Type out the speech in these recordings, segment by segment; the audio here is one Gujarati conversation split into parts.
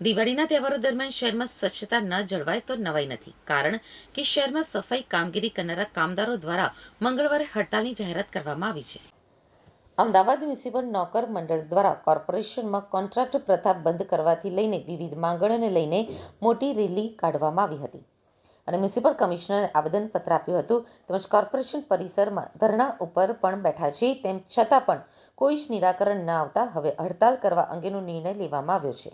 દિવાળીના તહેવારો દરમિયાન શહેરમાં સ્વચ્છતા ન જળવાય તો નવાઈ નથી. કારણ કે શહેરમાં સફાઈ કામગીરી કરનારા કામદારો દ્વારા મંગળવારે હડતાલની જાહેરાત કરવામાં આવી છે. અમદાવાદ મ્યુનિસિપલ નોકર મંડળ દ્વારા કોર્પોરેશનમાં કોન્ટ્રાક્ટ પ્રથા બંધ કરવાથી લઈને વિવિધ માંગણીઓને લઈને મોટી રેલી કાઢવામાં આવી હતી. અને મ્યુનિસિપલ કમિશનરે આવેદનપત્ર આપ્યું હતું. તેમજ કોર્પોરેશન પરિસરમાં ધરણા ઉપર પણ બેઠા છે. તેમ છતાં પણ કોઈ જ નિરાકરણ ન આવતા હવે હડતાલ કરવા અંગેનો નિર્ણય લેવામાં આવ્યો છે.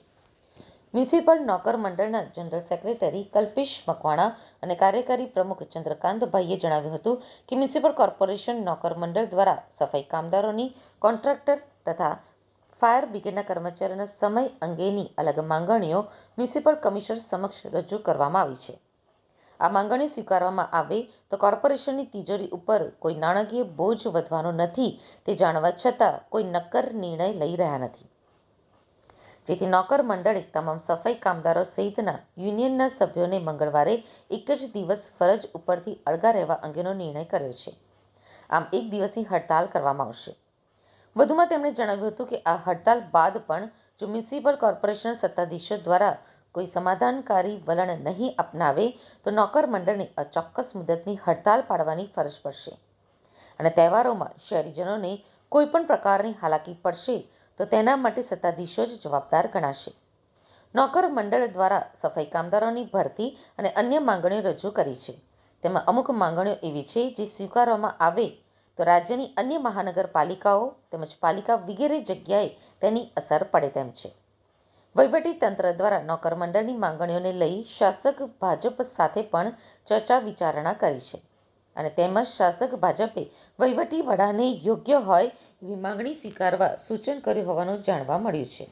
મ્યુનિસિપલ નોકર મંડળના જનરલ સેક્રેટરી કલ્પેશ મકવાણા અને કાર્યકારી પ્રમુખ ચંદ્રકાંતભાઈએ જણાવ્યું હતું કે મ્યુનિસિપલ કોર્પોરેશન નોકર મંડળ દ્વારા સફાઈ કામદારોની, કોન્ટ્રાક્ટર તથા ફાયર બ્રિગેડના કર્મચારીઓના સમય અંગેની અલગ માંગણીઓ મ્યુનિસિપલ કમિશનર સમક્ષ રજૂ કરવામાં આવી છે. આ માંગણી સ્વીકારવામાં આવે તો કોર્પોરેશનની તિજોરી ઉપર કોઈ નાણાકીય બોજ વધવાનો નથી તે જાણવા છતાં કોઈ નક્કર નિર્ણય લઈ રહ્યા નથી. જેથી નોકર મંડળે તમામ સફાઈ કામદારો સહિતના યુનિયનના સભ્યોને મંગળવારે એક જ દિવસ ફરજ ઉપરથી અળગા રહેવા અંગેનો નિર્ણય કર્યો છે. આમ એક દિવસની હડતાલ કરવામાં આવશે. વધુમાં તેમણે જણાવ્યું હતું કે આ હડતાલ બાદ પણ જો મ્યુનિસિપલ કોર્પોરેશન સત્તાધીશો દ્વારા કોઈ સમાધાનકારી વલણ નહીં અપનાવે, તો નોકર મંડળને અચોક્કસ મુદતની હડતાલ પાડવાની ફરજ પડશે. અને તહેવારોમાં શહેરીજનોને કોઈપણ પ્રકારની હાલાકી પડશે તો તેના માટે સત્તાધીશો જ જવાબદાર ગણાશે. નોકર મંડળ દ્વારા સફાઈ કામદારોની ભરતી અને અન્ય માંગણીઓ રજૂ કરી છે. તેમાં અમુક માંગણીઓ એવી છે જે સ્વીકારવામાં આવે તો રાજ્યની અન્ય મહાનગરપાલિકાઓ તેમજ પાલિકા વગેરે જગ્યાએ તેની અસર પડે તેમ છે. તંત્ર દ્વારા નોકર મંડળની માંગણીઓને લઈ શાસક ભાજપ સાથે પણ ચર્ચા વિચારણા કરી છે. અને તેમજ શાસક ભાજપે વહીવટી વડાને યોગ્ય હોય એવી માંગણી સ્વીકારવા સૂચન કર્યું હોવાનું જાણવા મળ્યું છે.